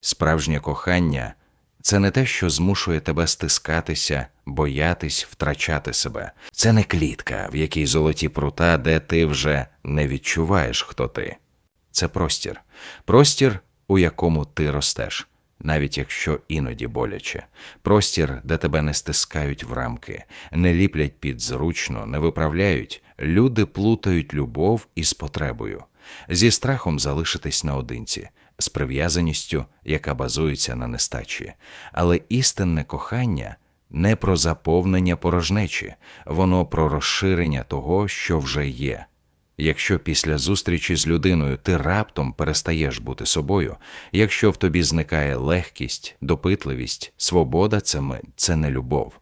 Справжнє кохання це не те, що змушує тебе стискатися, боятись, втрачати себе. Це не клітка, в якій золоті прута, де ти вже не відчуваєш, хто ти. Це простір, простір, у якому ти ростеш, навіть якщо іноді боляче, простір, де тебе не стискають в рамки, не ліплять під зручно, не виправляють, люди плутають любов із потребою, зі страхом залишитись наодинці, з прив'язаністю, яка базується на нестачі. Але істинне кохання не про заповнення порожнечі, воно про розширення того, що вже є. Якщо після зустрічі з людиною ти раптом перестаєш бути собою, якщо в тобі зникає легкість, допитливість, свобода це ми, це не любов,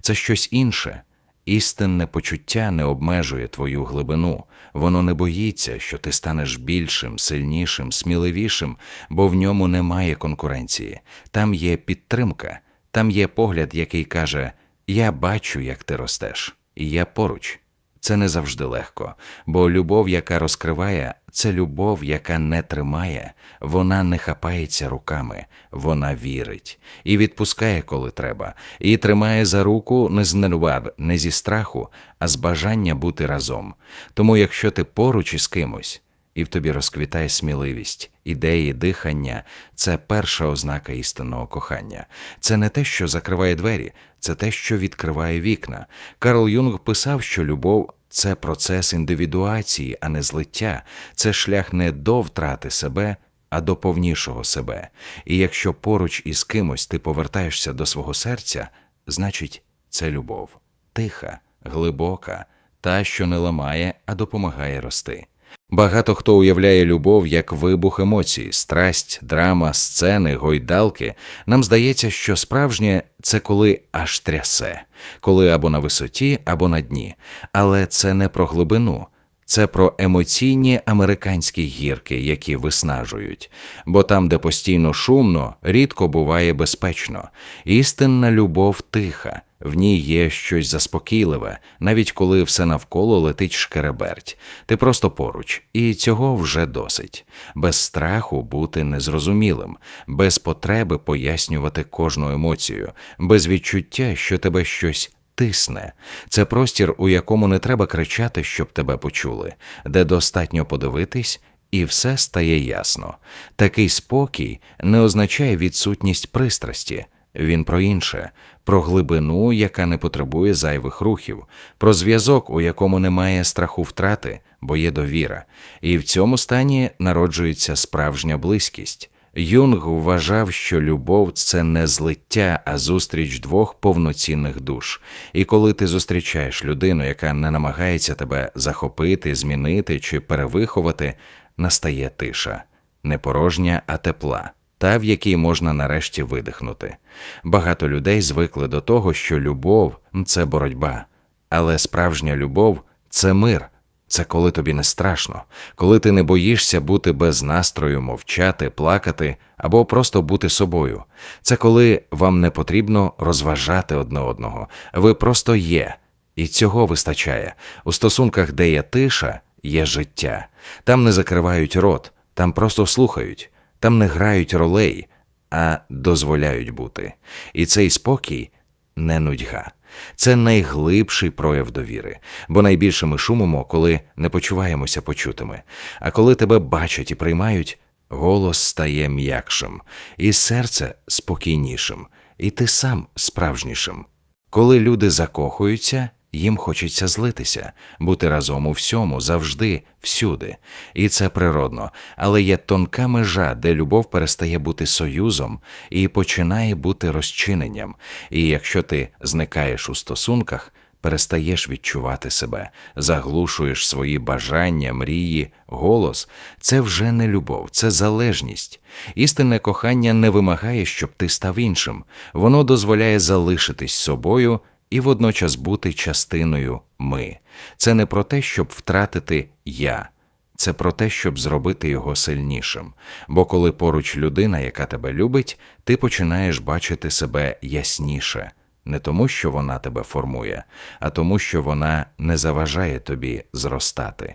це щось інше. Істинне почуття не обмежує твою глибину, воно не боїться, що ти станеш більшим, сильнішим, сміливішим, бо в ньому немає конкуренції. Там є підтримка, там є погляд, який каже: Я бачу, як ти ростеш, і я поруч. Це не завжди легко, бо любов, яка розкриває, це любов, яка не тримає, вона не хапається руками, вона вірить і відпускає, коли треба, і тримає за руку не з нервар, не зі страху, а з бажання бути разом. Тому, якщо ти поруч із кимось, і в тобі розквітає сміливість, ідеї, дихання це перша ознака істинного кохання. Це не те, що закриває двері, це те, що відкриває вікна. Карл Юнг писав, що любов це процес індивідуації, а не злиття, це шлях не до втрати себе. А до повнішого себе. І якщо поруч із кимось ти повертаєшся до свого серця, значить, це любов тиха, глибока, та, що не ламає, а допомагає рости. Багато хто уявляє любов як вибух емоцій, страсть, драма, сцени, гойдалки. Нам здається, що справжнє це коли аж трясе, коли або на висоті, або на дні. Але це не про глибину. Це про емоційні американські гірки, які виснажують, бо там, де постійно шумно, рідко буває безпечно. Істинна любов тиха, в ній є щось заспокійливе, навіть коли все навколо летить шкереберть. Ти просто поруч, і цього вже досить. Без страху бути незрозумілим, без потреби пояснювати кожну емоцію, без відчуття, що тебе щось тисне. Це простір, у якому не треба кричати, щоб тебе почули, де достатньо подивитись. І все стає ясно. Такий спокій не означає відсутність пристрасті, він про інше, про глибину, яка не потребує зайвих рухів, про зв'язок, у якому немає страху втрати, бо є довіра, і в цьому стані народжується справжня близькість. Юнг вважав, що любов це не злиття, а зустріч двох повноцінних душ. І коли ти зустрічаєш людину, яка не намагається тебе захопити, змінити чи перевиховати, настає тиша, не порожня, а тепла, та в якій можна нарешті видихнути. Багато людей звикли до того, що любов це боротьба, але справжня любов це мир. Це коли тобі не страшно, коли ти не боїшся бути без настрою, мовчати, плакати або просто бути собою. Це коли вам не потрібно розважати одне одного, ви просто є, і цього вистачає. У стосунках, де є тиша, є життя. Там не закривають рот, там просто слухають, там не грають ролей, а дозволяють бути. І цей спокій не нудьга. Це найглибший прояв довіри, бо найбільше ми шумимо, коли не почуваємося почутими. А коли тебе бачать і приймають, голос стає м'якшим, і серце спокійнішим, і ти сам справжнішим. Коли люди закохуються, їм хочеться злитися, бути разом у всьому, завжди, всюди. І це природно, але є тонка межа, де любов перестає бути союзом і починає бути розчиненням. І якщо ти зникаєш у стосунках, перестаєш відчувати себе, заглушуєш свої бажання, мрії, голос, це вже не любов, це залежність. Істинне кохання не вимагає, щоб ти став іншим, воно дозволяє залишитись собою і водночас бути частиною ми. Це не про те, щоб втратити я, це про те, щоб зробити його сильнішим. Бо коли поруч людина, яка тебе любить, ти починаєш бачити себе ясніше. Не тому, що вона тебе формує, а тому, що вона не заважає тобі зростати.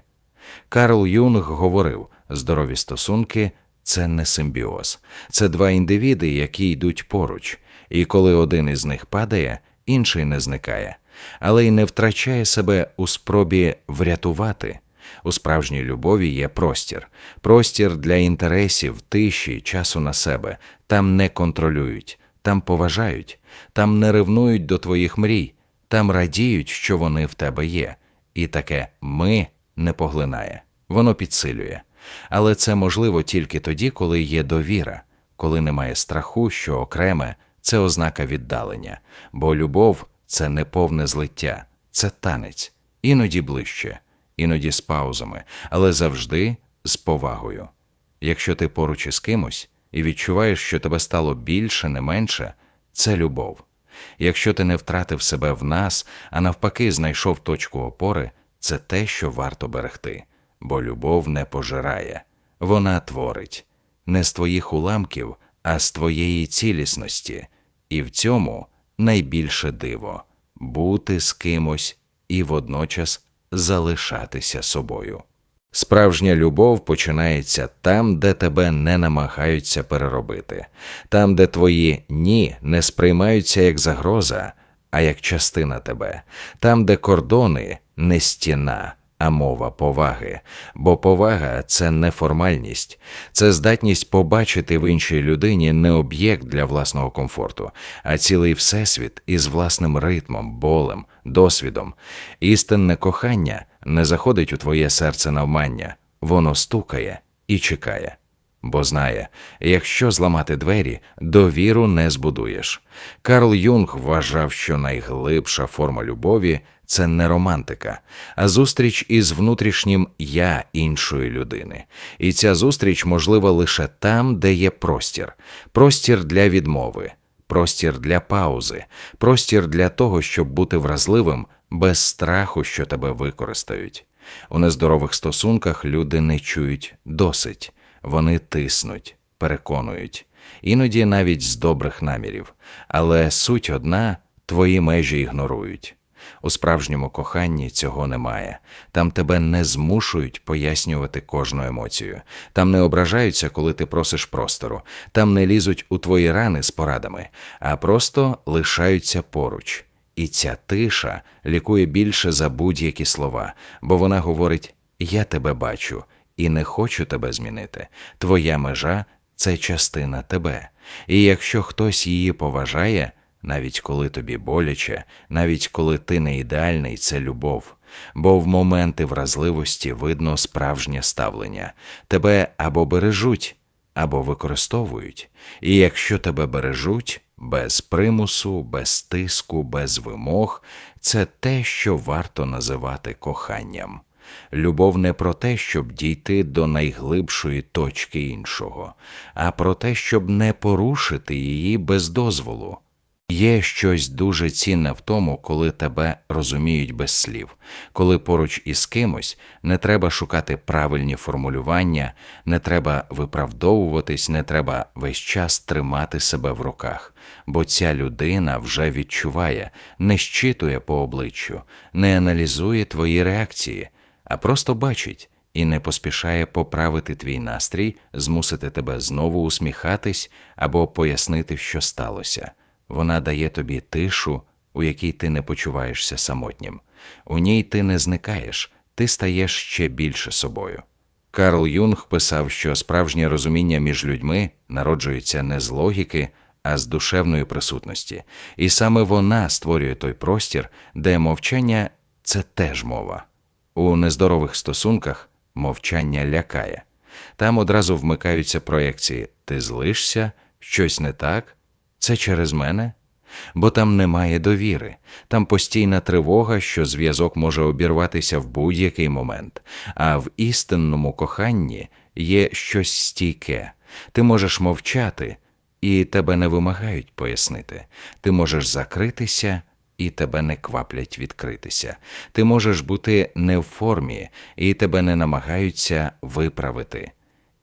Карл Юнг говорив: здорові стосунки це не симбіоз, це два індивіди, які йдуть поруч, і коли один із них падає, інший не зникає, але й не втрачає себе у спробі врятувати. У справжній любові є простір, простір для інтересів, тиші, часу на себе. Там не контролюють, там поважають, там не ревнують до твоїх мрій, там радіють, що вони в тебе є. І таке ми не поглинає, воно підсилює. Але це можливо тільки тоді, коли є довіра, коли немає страху, що окреме це ознака віддалення, бо любов це не повне злиття, це танець, іноді ближче, іноді з паузами, але завжди з повагою. Якщо ти поруч із кимось і відчуваєш, що тебе стало більше, не менше, це любов. Якщо ти не втратив себе в нас, а навпаки, знайшов точку опори, це те, що варто берегти, бо любов не пожирає, вона творить не з твоїх уламків, а з твоєї цілісності, і в цьому найбільше диво бути з кимось і водночас залишатися собою. Справжня любов починається там, де тебе не намагаються переробити, там, де твої ні не сприймаються як загроза, а як частина тебе, там, де кордони не стіна, а мова поваги. Бо повага це не формальність, це здатність побачити в іншій людині не об'єкт для власного комфорту, а цілий всесвіт із власним ритмом, болем, досвідом. Істинне кохання не заходить у твоє серце навмання, воно стукає і чекає. Бо знає, якщо зламати двері, довіру не збудуєш. Карл Юнг вважав, що найглибша форма любові це не романтика, а зустріч із внутрішнім я іншої людини. І ця зустріч можлива лише там, де є простір, простір для відмови, простір для паузи, простір для того, щоб бути вразливим без страху, що тебе використають. У нездорових стосунках люди не чують досить, вони тиснуть, переконують, іноді навіть з добрих намірів, але суть одна твої межі ігнорують. У справжньому коханні цього немає. Там тебе не змушують пояснювати кожну емоцію, там не ображаються, коли ти просиш простору, там не лізуть у твої рани з порадами, а просто лишаються поруч. І ця тиша лікує більше за будь-які слова, бо вона говорить: Я тебе бачу і не хочу тебе змінити. Твоя межа це частина тебе. І якщо хтось її поважає, навіть коли тобі боляче, навіть коли ти не ідеальний, це любов. Бо в моменти вразливості видно справжнє ставлення. Тебе або бережуть, або використовують. І якщо тебе бережуть без примусу, без тиску, без вимог, це те, що варто називати коханням. Любов не про те, щоб дійти до найглибшої точки іншого, а про те, щоб не порушити її без дозволу. Є щось дуже цінне в тому, коли тебе розуміють без слів, коли поруч із кимось не треба шукати правильні формулювання, не треба виправдовуватись, не треба весь час тримати себе в руках, бо ця людина вже відчуває, не щитує по обличчю, не аналізує твої реакції, а просто бачить і не поспішає поправити твій настрій, змусити тебе знову усміхатись або пояснити, що сталося. Вона дає тобі тишу, у якій ти не почуваєшся самотнім. У ній ти не зникаєш, ти стаєш ще більше собою. Карл Юнг писав, що справжнє розуміння між людьми народжується не з логіки, а з душевної присутності, і саме вона створює той простір, де мовчання це теж мова. У нездорових стосунках мовчання лякає. Там одразу вмикаються проекції ти злишся, щось не так, це через мене? Бо там немає довіри, там постійна тривога, що зв'язок може обірватися в будь-який момент, а в істинному коханні є щось стійке. Ти можеш мовчати, і тебе не вимагають пояснити. Ти можеш закритися, і тебе не кваплять відкритися. Ти можеш бути не в формі, і тебе не намагаються виправити.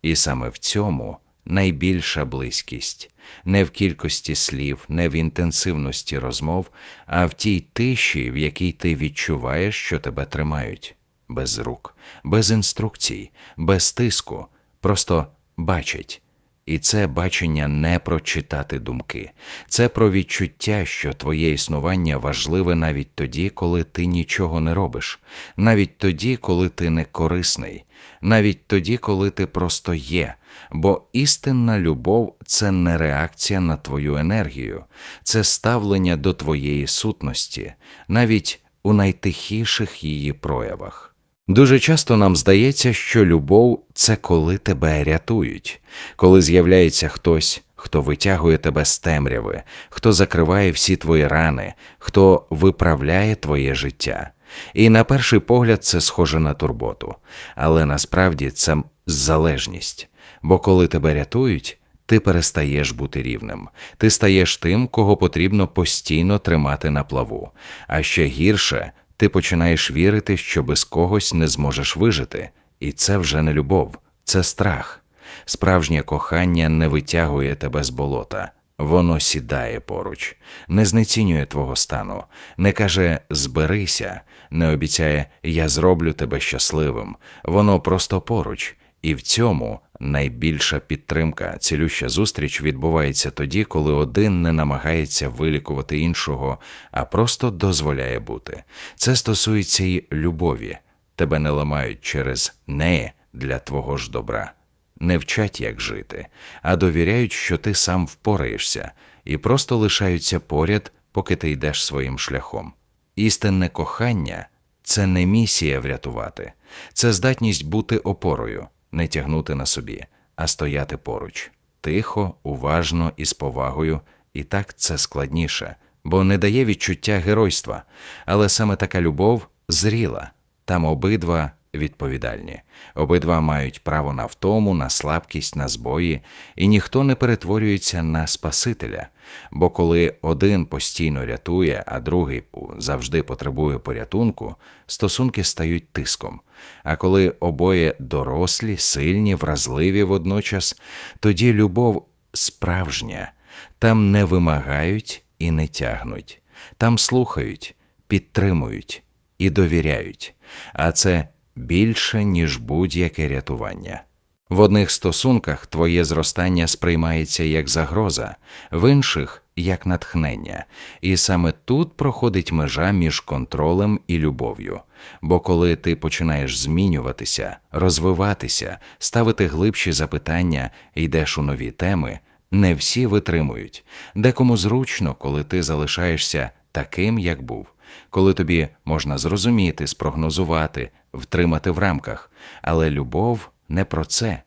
І саме в цьому найбільша близькість не в кількості слів, не в інтенсивності розмов, а в тій тиші, в якій ти відчуваєш, що тебе тримають, без рук, без інструкцій, без тиску, просто бачать. І це бачення не про читати думки, це про відчуття, що твоє існування важливе навіть тоді, коли ти нічого не робиш, навіть тоді, коли ти не корисний, навіть тоді, коли ти просто є. Бо істинна любов це не реакція на твою енергію, це ставлення до твоєї сутності, навіть у найтихіших її проявах. Дуже часто нам здається, що любов це коли тебе рятують, коли з'являється хтось, хто витягує тебе з темряви, хто закриває всі твої рани, хто виправляє твоє життя. І на перший погляд це схоже на турботу, але насправді це залежність. Бо коли тебе рятують, ти перестаєш бути рівним, ти стаєш тим, кого потрібно постійно тримати на плаву. А ще гірше, ти починаєш вірити, що без когось не зможеш вижити, і це вже не любов, це страх. Справжнє кохання не витягує тебе з болота, воно сідає поруч, не знецінює твого стану, не каже зберися, не обіцяє я зроблю тебе щасливим. Воно просто поруч, і в цьому найбільша підтримка, цілюща зустріч відбувається тоді, коли один не намагається вилікувати іншого, а просто дозволяє бути. Це стосується й любові. Тебе не ламають через неї для твого ж добра. Не вчать, як жити, а довіряють, що ти сам впораєшся, і просто лишаються поряд, поки ти йдеш своїм шляхом. Істинне кохання це не місія врятувати, це здатність бути опорою, не тягнути на собі, а стояти поруч, тихо, уважно і з повагою, і так це складніше, бо не дає відчуття геройства, але саме така любов зріла, там обидва відповідальні, обидва мають право на втому, на слабкість, на збої, і ніхто не перетворюється на Спасителя. Бо коли один постійно рятує, а другий завжди потребує порятунку, стосунки стають тиском. А коли обоє дорослі, сильні, вразливі водночас, тоді любов справжня, там не вимагають і не тягнуть, там слухають, підтримують і довіряють, а це більше, ніж будь-яке рятування. В одних стосунках твоє зростання сприймається як загроза, в інших як натхнення, і саме тут проходить межа між контролем і любов'ю. Бо коли ти починаєш змінюватися, розвиватися, ставити глибші запитання, йдеш у нові теми, не всі витримують. Декому зручно, коли ти залишаєшся таким, як був, коли тобі можна зрозуміти, спрогнозувати, втримати в рамках, але любов не про це.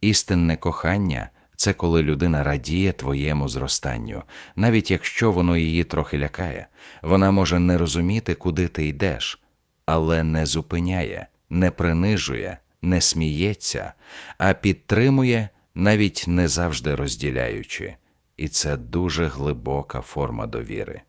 Істинне кохання це коли людина радіє твоєму зростанню, навіть якщо воно її трохи лякає, вона може не розуміти, куди ти йдеш, але не зупиняє, не принижує, не сміється, а підтримує, навіть не завжди розділяючи. І це дуже глибока форма довіри.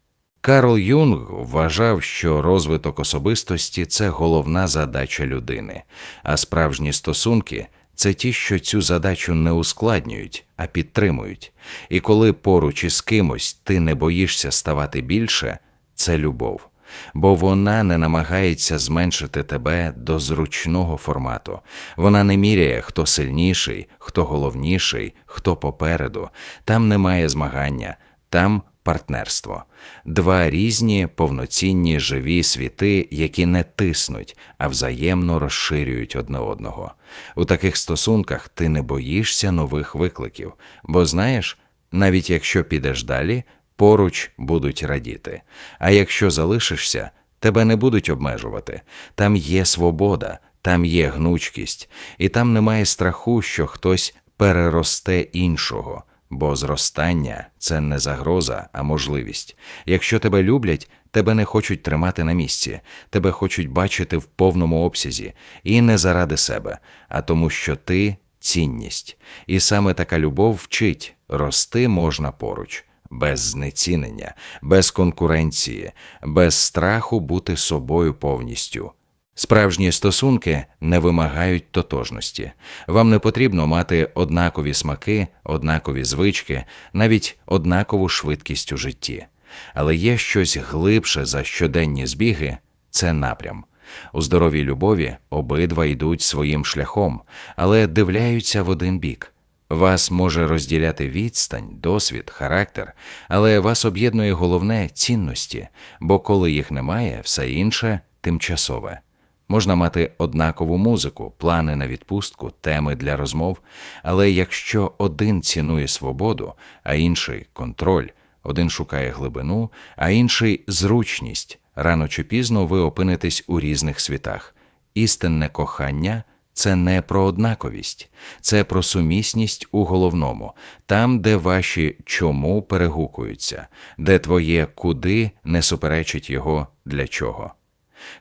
Карл Юнг вважав, що розвиток особистості це головна задача людини, а справжні стосунки це ті, що цю задачу не ускладнюють, а підтримують. І коли поруч із кимось ти не боїшся ставати більше, це любов. Бо вона не намагається зменшити тебе до зручного формату. Вона не міряє, хто сильніший, хто головніший, хто попереду. Там немає змагання, там партнерство, два різні повноцінні живі світи, які не тиснуть, а взаємно розширюють одне одного. У таких стосунках ти не боїшся нових викликів, бо знаєш, навіть якщо підеш далі, поруч будуть радіти. А якщо залишишся, тебе не будуть обмежувати. Там є свобода, там є гнучкість, і там немає страху, що хтось переросте іншого бо зростання це не загроза, а можливість. Якщо тебе люблять, тебе не хочуть тримати на місці, тебе хочуть бачити в повному обсязі, і не заради себе, а тому, що ти цінність. І саме така любов вчить рости можна поруч. Без знецінення, без конкуренції, без страху бути собою повністю. Справжні стосунки не вимагають тотожності. Вам не потрібно мати однакові смаки, однакові звички, навіть однакову швидкість у житті. Але є щось глибше за щоденні збіги це напрям. У здоровій любові обидва йдуть своїм шляхом, але дивляються в один бік. Вас може розділяти відстань, досвід, характер, але вас об'єднує головне цінності, бо коли їх немає, все інше тимчасове. Можна мати однакову музику, плани на відпустку, теми для розмов, але якщо один цінує свободу, а інший контроль, один шукає глибину, а інший зручність, рано чи пізно ви опинитесь у різних світах. Істинне кохання це не про однаковість, це про сумісність у головному, там, де ваші чому перегукуються, де твоє куди не суперечить його для чого.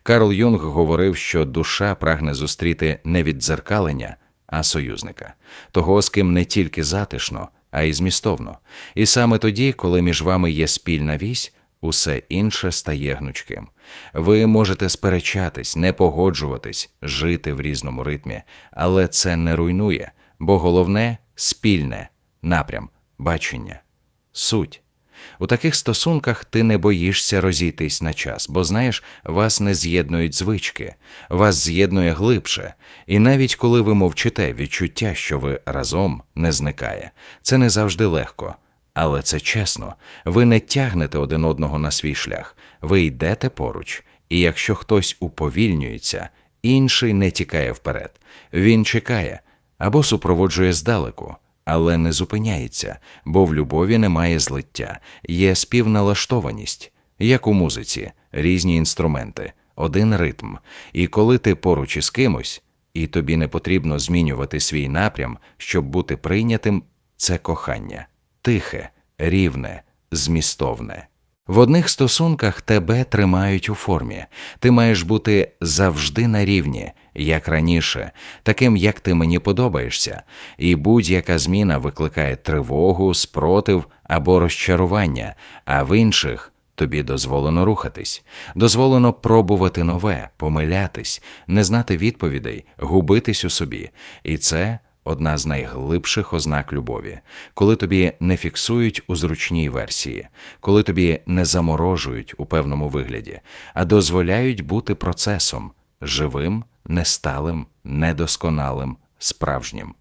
Карл Юнг говорив, що душа прагне зустріти не віддзеркалення, а союзника, того, з ким не тільки затишно, а й змістовно. І саме тоді, коли між вами є спільна вісь, усе інше стає гнучким. Ви можете сперечатись, не погоджуватись, жити в різному ритмі, але це не руйнує, бо головне спільне напрям, бачення, суть. У таких стосунках ти не боїшся розійтись на час, бо знаєш, вас не з'єднують звички, вас з'єднує глибше, і навіть коли ви мовчите, відчуття, що ви разом не зникає. Це не завжди легко, але це чесно. Ви не тягнете один одного на свій шлях, ви йдете поруч, і якщо хтось уповільнюється, інший не тікає вперед. Він чекає або супроводжує здалеку але не зупиняється, бо в любові немає злиття, є співналаштованість, як у музиці, різні інструменти, один ритм. І коли ти поруч із кимось, і тобі не потрібно змінювати свій напрям, щоб бути прийнятим, це кохання тихе, рівне, змістовне. В одних стосунках тебе тримають у формі, ти маєш бути завжди на рівні, як раніше, таким, як ти мені подобаєшся, і будь-яка зміна викликає тривогу, спротив або розчарування, а в інших тобі дозволено рухатись, дозволено пробувати нове, помилятись, не знати відповідей, губитись у собі, і це одна з найглибших ознак любові, коли тобі не фіксують у зручній версії, коли тобі не заморожують у певному вигляді, а дозволяють бути процесом живим, несталим, недосконалим, справжнім.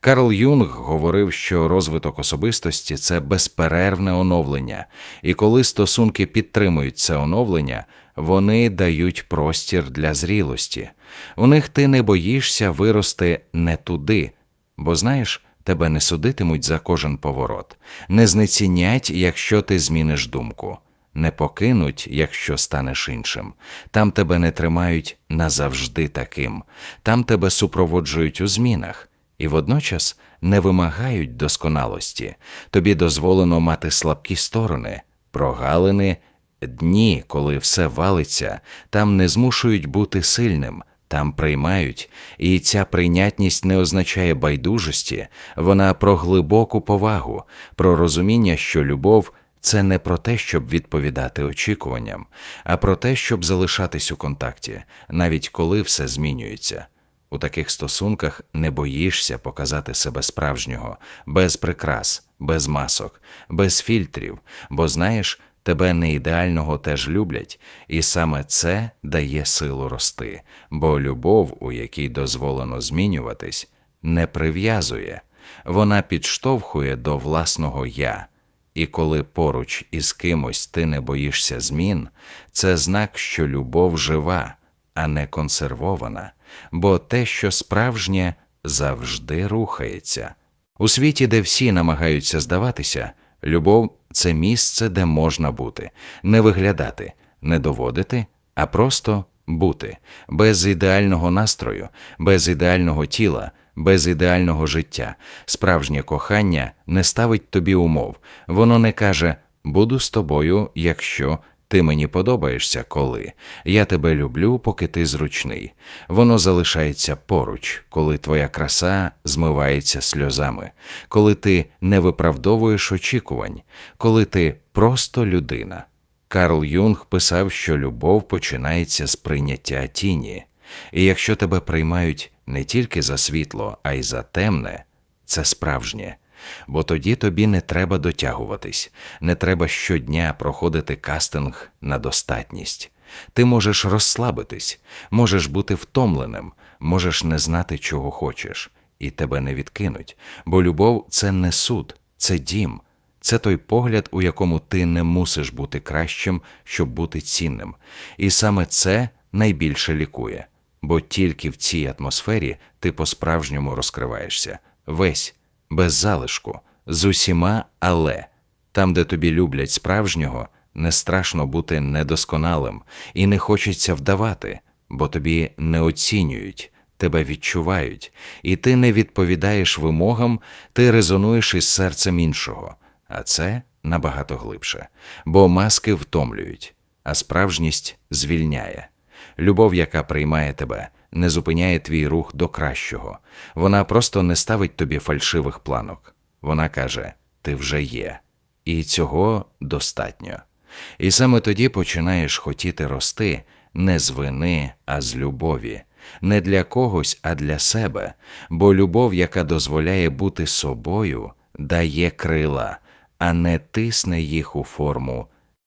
Карл Юнг говорив, що розвиток особистості це безперервне оновлення, і коли стосунки підтримують це оновлення, вони дають простір для зрілості. У них ти не боїшся вирости не туди, бо знаєш, тебе не судитимуть за кожен поворот, не знецінять, якщо ти зміниш думку, не покинуть, якщо станеш іншим. Там тебе не тримають назавжди таким, там тебе супроводжують у змінах і водночас не вимагають досконалості. Тобі дозволено мати слабкі сторони, прогалини. Дні, коли все валиться, там не змушують бути сильним, там приймають, і ця прийнятність не означає байдужості, вона про глибоку повагу, про розуміння, що любов це не про те, щоб відповідати очікуванням, а про те, щоб залишатись у контакті, навіть коли все змінюється. У таких стосунках не боїшся показати себе справжнього, без прикрас, без масок, без фільтрів, бо знаєш, тебе не ідеального теж люблять, і саме це дає силу рости, бо любов, у якій дозволено змінюватись, не прив'язує, вона підштовхує до власного я. І коли поруч із кимось ти не боїшся змін, це знак, що любов жива, а не консервована, бо те, що справжнє, завжди рухається. У світі, де всі намагаються здаватися, любов це місце, де можна бути, не виглядати, не доводити, а просто бути, без ідеального настрою, без ідеального тіла, без ідеального життя. Справжнє кохання не ставить тобі умов, воно не каже буду з тобою, якщо. Ти мені подобаєшся, коли я тебе люблю, поки ти зручний. Воно залишається поруч, коли твоя краса змивається сльозами, коли ти не виправдовуєш очікувань, коли ти просто людина. Карл Юнг писав, що любов починається з прийняття тіні, і якщо тебе приймають не тільки за світло, а й за темне, це справжнє бо тоді тобі не треба дотягуватись, не треба щодня проходити кастинг на достатність. Ти можеш розслабитись, можеш бути втомленим, можеш не знати, чого хочеш, і тебе не відкинуть, бо любов це не суд, це дім. Це той погляд, у якому ти не мусиш бути кращим, щоб бути цінним. І саме це найбільше лікує, бо тільки в цій атмосфері ти по-справжньому розкриваєшся, весь, без залишку, з усіма але. Там, де тобі люблять справжнього, не страшно бути недосконалим і не хочеться вдавати, бо тобі не оцінюють, тебе відчувають, і ти не відповідаєш вимогам, ти резонуєш із серцем іншого. А це набагато глибше, бо маски втомлюють, а справжність звільняє. Любов, яка приймає тебе, не зупиняє твій рух до кращого. Вона просто не ставить тобі фальшивих планок. Вона каже: ти вже є, і цього достатньо. І саме тоді починаєш хотіти рости не з вини, а з любові, не для когось, а для себе, бо любов, яка дозволяє бути собою, дає крила, а не тисне їх у форму